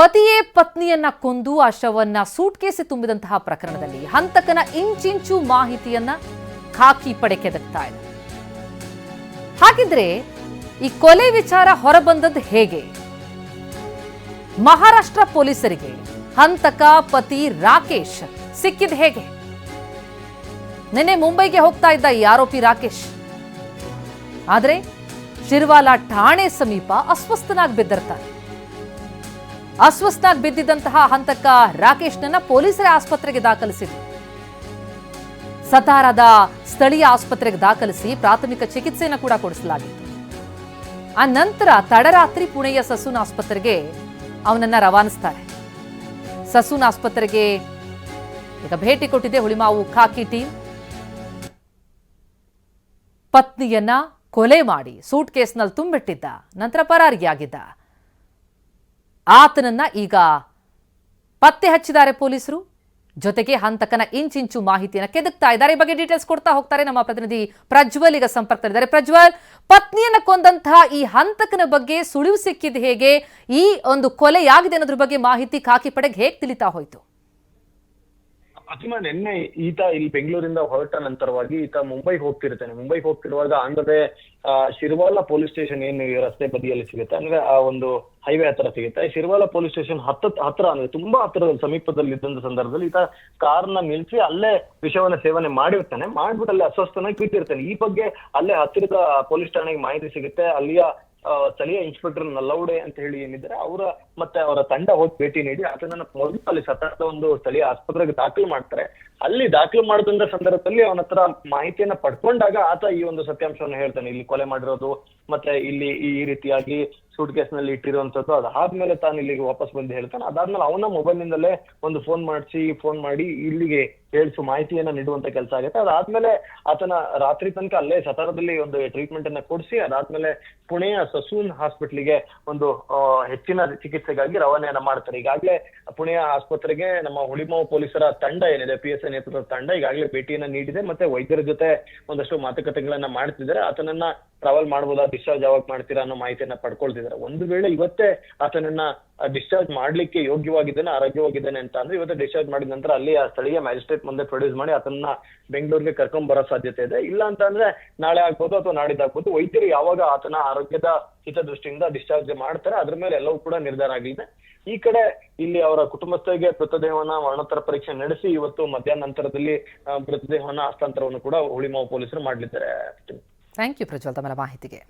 ಪತಿಯೇ ಪತ್ನಿಯನ್ನ ಕೊಂದು ಆ ಶವನ್ನ ಸೂಟ್ಕೇಸಿ ತುಂಬಿದಂತಹ ಪ್ರಕರಣದಲ್ಲಿ ಹಂತಕನ ಇಂಚಿಂಚು ಮಾಹಿತಿಯನ್ನ ಖಾಕಿ ಪಡೆ ಕೆದಕ್ತಾ ಇದೆ. ಹಾಗಿದ್ರೆ ಈ ಕೊಲೆ ವಿಚಾರ ಹೊರಬಂದದ್ದು ಹೇಗೆ? ಮಹಾರಾಷ್ಟ್ರ ಪೊಲೀಸರಿಗೆ ಹಂತಕ ಪತಿ ರಾಕೇಶ್ ಸಿಕ್ಕಿದ್ ಹೇಗೆ? ನಿನ್ನೆ ಮುಂಬೈಗೆ ಹೋಗ್ತಾ ಇದ್ದ ಈ ಆರೋಪಿ ರಾಕೇಶ್. ಆದ್ರೆ ಶಿರ್ವಾಲಾ ಠಾಣೆ ಸಮೀಪ ಅಸ್ವಸ್ಥನಾಗಿ ಬಿದ್ದಿರ್ತಾನೆ ಅಸ್ವಸ್ಥನಾಗಿ ಬಿದ್ದಿದ್ದಂತಹ ಹಂತಕ ರಾಕೇಶ್ನನ್ನ ಪೊಲೀಸರೇ ಆಸ್ಪತ್ರೆಗೆ ದಾಖಲಿಸಿದ್ರು. ಸತಾರದ ಸ್ಥಳೀಯ ಆಸ್ಪತ್ರೆಗೆ ದಾಖಲಿಸಿ ಪ್ರಾಥಮಿಕ ಚಿಕಿತ್ಸೆಯನ್ನು ಕೂಡ ಕೊಡಿಸಲಾಗಿತ್ತು. ಆ ನಂತರ ತಡರಾತ್ರಿ ಪುಣೆಯ ಸಸೂನ್ ಆಸ್ಪತ್ರೆಗೆ ಅವನನ್ನ ರವಾನಿಸ್ತಾರೆ. ಸಸೂನ್ ಆಸ್ಪತ್ರೆಗೆ ಈಗ ಭೇಟಿ ಕೊಟ್ಟಿದೆ ಹುಳಿಮಾವು ಖಾಕಿ ಟೀಮ್. ಪತ್ನಿಯನ್ನ ಕೊಲೆ ಮಾಡಿ ಸೂಟ್ ಕೇಸ್ನಲ್ಲಿ ತುಂಬಿಟ್ಟಿದ್ದ, ನಂತರ ಪರಾರಿಯಾಗಿದ್ದ. ಆತನನ್ನ ಈಗ ಪತ್ತೆ ಹಚ್ಚಿದ್ದಾರೆ ಪೊಲೀಸರು. ಜೊತೆಗೆ ಹಂತಕನ ಇಂಚಿಂಚು ಮಾಹಿತಿಯನ್ನು ಕೆದಕ್ತಾ ಇದ್ದಾರೆ. ಈ ಬಗ್ಗೆ ಡೀಟೇಲ್ಸ್ ಕೊಡ್ತಾ ಹೋಗ್ತಾರೆ ನಮ್ಮ ಪ್ರತಿನಿಧಿ ಪ್ರಜ್ವಲ್. ಈಗ ಸಂಪರ್ಕದಲ್ಲಿದ್ದಾರೆ. ಪ್ರಜ್ವಲ್, ಪತ್ನಿಯನ್ನ ಕೊಂದಂತಹ ಈ ಹಂತಕನ ಬಗ್ಗೆ ಸುಳಿವು ಸಿಕ್ಕಿದ ಹೇಗೆ? ಈ ಒಂದು ಕೊಲೆಯಾಗಿದೆ ಅನ್ನೋದ್ರ ಬಗ್ಗೆ ಮಾಹಿತಿ ಖಾಕಿ ಪಡೆಗೆ ಹೇಗೆ ತಿಳಿತಾ ಹೋಯ್ತು? ಫಾತಿಮಾ ನಿನ್ನೆ ಈತ ಇಲ್ಲಿ ಬೆಂಗಳೂರಿಂದ ಹೊರಟ ನಂತರವಾಗಿ ಈತ ಮುಂಬೈಗೆ ಹೋಗ್ತಿರ್ತಾನೆ. ಮುಂಬೈಗೆ ಹೋಗ್ತಿರುವಾಗ ಅಂದ್ರೆ ಆ, ಶಿರ್ವಾಲ ಪೊಲೀಸ್ ಸ್ಟೇಷನ್ ಏನು ಈ ರಸ್ತೆ ಬದಿಯಲ್ಲಿ ಸಿಗುತ್ತೆ? ಅಂದ್ರೆ ಆ ಒಂದು ಹೈವೇ ಹತ್ರ ಸಿಗುತ್ತೆ. ಶಿರ್ವಾಲ ಪೊಲೀಸ್ ಸ್ಟೇಷನ್ ಹತ್ತ, ಹತ್ರ ಅಂದ್ರೆ ತುಂಬಾ ಹತ್ತಿರದ ಸಮೀಪದಲ್ಲಿ ಇದ್ದಂತ ಸಂದರ್ಭದಲ್ಲಿ ಈತ ಕಾರ್ನ ನಿಲ್ಸಿ ಅಲ್ಲೇ ವಿಷವನ್ನ ಸೇವನೆ ಮಾಡಿರ್ತಾನೆ. ಮಾಡ್ಬಿಟ್ಟು ಅಲ್ಲಿ ಅಸ್ವಸ್ಥನಾಗಿ ಕೂತಿರ್ತಾನೆ. ಈ ಬಗ್ಗೆ ಅಲ್ಲೇ ಹತ್ತಿರದ ಪೊಲೀಸ್ ಠಾಣೆಗೆ ಮಾಹಿತಿ ಸಿಗುತ್ತೆ. ಅಲ್ಲಿಯ ಸ್ಥಳೀಯ ಇನ್ಸ್ಪೆಕ್ಟರ್ ನಲ್ಲೌಡೆ ಅಂತ ಹೇಳಿ ಏನಿದ್ದಾರೆ, ಅವರ ಮತ್ತೆ ಅವರ ತಂಡ ಹೋಗಿ ಭೇಟಿ ನೀಡಿ ಆತನನ್ನ ಮೊದಲು ಅಲ್ಲಿ ಸತತ ಒಂದು ಸ್ಥಳೀಯ ಆಸ್ಪತ್ರೆಗೆ ದಾಖಲು ಮಾಡ್ತಾರೆ. ಅಲ್ಲಿ ದಾಖಲು ಮಾಡಿದಂತ ಸಂದರ್ಭದಲ್ಲಿ ಅವನ ಹತ್ರ ಮಾಹಿತಿಯನ್ನ ಪಡ್ಕೊಂಡಾಗ ಆತ ಈ ಒಂದು ಸತ್ಯಾಂಶವನ್ನು ಹೇಳ್ತಾನೆ. ಇಲ್ಲಿ ಕೊಲೆ ಮಾಡಿರೋದು, ಮತ್ತೆ ಇಲ್ಲಿ ಈ ರೀತಿಯಾಗಿ ಸೂಟ್ ಕೇಸ್ನಲ್ಲಿ ಇಟ್ಟಿರುವಂತದ್ದು ಅದಾದ್ಮೇಲೆ ತಾನು ಇಲ್ಲಿಗೆ ವಾಪಸ್ ಬಂದು ಹೇಳ್ತಾನೆ. ಅದಾದ್ಮೇಲೆ ಅವನ ಮೊಬೈಲ್ ನಿಂದಲೇ ಒಂದು ಫೋನ್ ಮಾಡಿಸಿ ಫೋನ್ ಮಾಡಿ ಇಲ್ಲಿಗೆ ಹೇಳಿಸು, ಮಾಹಿತಿಯನ್ನ ನೀಡುವಂತ ಕೆಲಸ ಆಗುತ್ತೆ. ಅದಾದ್ಮೇಲೆ ಆತನ ರಾತ್ರಿ ತನಕ ಅಲ್ಲೇ ಸತಾರದಲ್ಲಿ ಒಂದು ಟ್ರೀಟ್ಮೆಂಟ್ ಅನ್ನ ಕೊಡಿಸಿ, ಅದಾದ್ಮೇಲೆ ಪುಣೆಯ ಸಸೂನ್ ಹಾಸ್ಪಿಟ್ಲಿಗೆ ಒಂದು ಹೆಚ್ಚಿನ ಚಿಕಿತ್ಸೆಗಾಗಿ ರವಾನೆಯನ್ನ ಮಾಡ್ತಾರೆ. ಈಗಾಗಲೇ ಪುಣೆಯ ಆಸ್ಪತ್ರೆಗೆ ನಮ್ಮ ಹುಳಿಮಾವು ಪೊಲೀಸರ ತಂಡ ಏನಿದೆ ಪಿ ಎಸ್ ನೇತೃತ್ವದ ತಂಡ ಈಗಾಗಲೇ ಭೇಟಿಯನ್ನ ನೀಡಿದೆ, ಮತ್ತೆ ವೈದ್ಯರ ಜೊತೆ ಒಂದಷ್ಟು ಮಾತುಕತೆಗಳನ್ನ ಮಾಡ್ತಿದ್ದಾರೆ. ಆತನನ್ನ ಟ್ರಾವೆಲ್ ಮಾಡಬಹುದಾ ಡಿಸ್ಚಾರ್ಜ್ ಯಾವಾಗ ಮಾಡ್ತೀರಾ ಅನ್ನೋ ಮಾಹಿತಿಯನ್ನ ಪಡ್ಕೊಳ್ತಿದ್ದಾರೆ. ಒಂದು ವೇಳೆ ಇವತ್ತೇ ಆತನನ್ನ ಡಿಸ್ಚಾರ್ಜ್ ಮಾಡ್ಲಿಕ್ಕೆ ಯೋಗ್ಯವಾಗಿದ್ದಾನೆ, ಆರೋಗ್ಯವಾಗಿದ್ದಾನೆ ಅಂತ ಅಂದ್ರೆ, ಇವತ್ತು ಡಿಸ್ಚಾರ್ಜ್ ಮಾಡಿದ ನಂತರ ಅಲ್ಲಿ ಆ ಸ್ಥಳೀಯ ಮ್ಯಾಜಿಸ್ಟ್ರೇಟ್ ಮುಂದೆ ಪ್ರೊಡ್ಯೂಸ್ ಮಾಡಿ ಆತನ ಬೆಂಗಳೂರಿಗೆ ಕರ್ಕೊಂಡ್ ಬರೋ ಸಾಧ್ಯತೆ ಇದೆ. ಇಲ್ಲ ಅಂತ ಅಂದ್ರೆ ನಾಳೆ ಆಗ್ಬೋದು ಅಥವಾ ನಾಡಿದ್ದಾಗ್ಬೋದು. ವೈದ್ಯರು ಯಾವಾಗ ಆತನ ಆರೋಗ್ಯದ ಹಿತದೃಷ್ಟಿಯಿಂದ ಡಿಸ್ಚಾರ್ಜ್ ಮಾಡ್ತಾರೆ. ಅದ್ರ ಮೇಲೆ ಎಲ್ಲವೂ ಕೂಡ ನಿರ್ಧಾರ ಆಗಲಿದೆ ಈ ಕಡೆ ಇಲ್ಲಿ ಅವರ ಕುಟುಂಬಸ್ಥರಿಗೆ ಮೃತದೇಹವನ್ನ ಮರಣೋತ್ತರ ಪರೀಕ್ಷೆ ನಡೆಸಿ ಇವತ್ತು ಮಧ್ಯಾಹ್ನ ನಂತರದಲ್ಲಿ ಮೃತದೇಹವನ್ನ ಹಸ್ತಾಂತರವನ್ನು ಕೂಡ ಹುಳಿಮಾವು ಪೊಲೀಸರು ಮಾಡಲಿದ್ದಾರೆ. ಥ್ಯಾಂಕ್ ಯು ಪ್ರಜ್ವಲ್, ತಮ್ಮ ಮಾಹಿತಿಗೆ.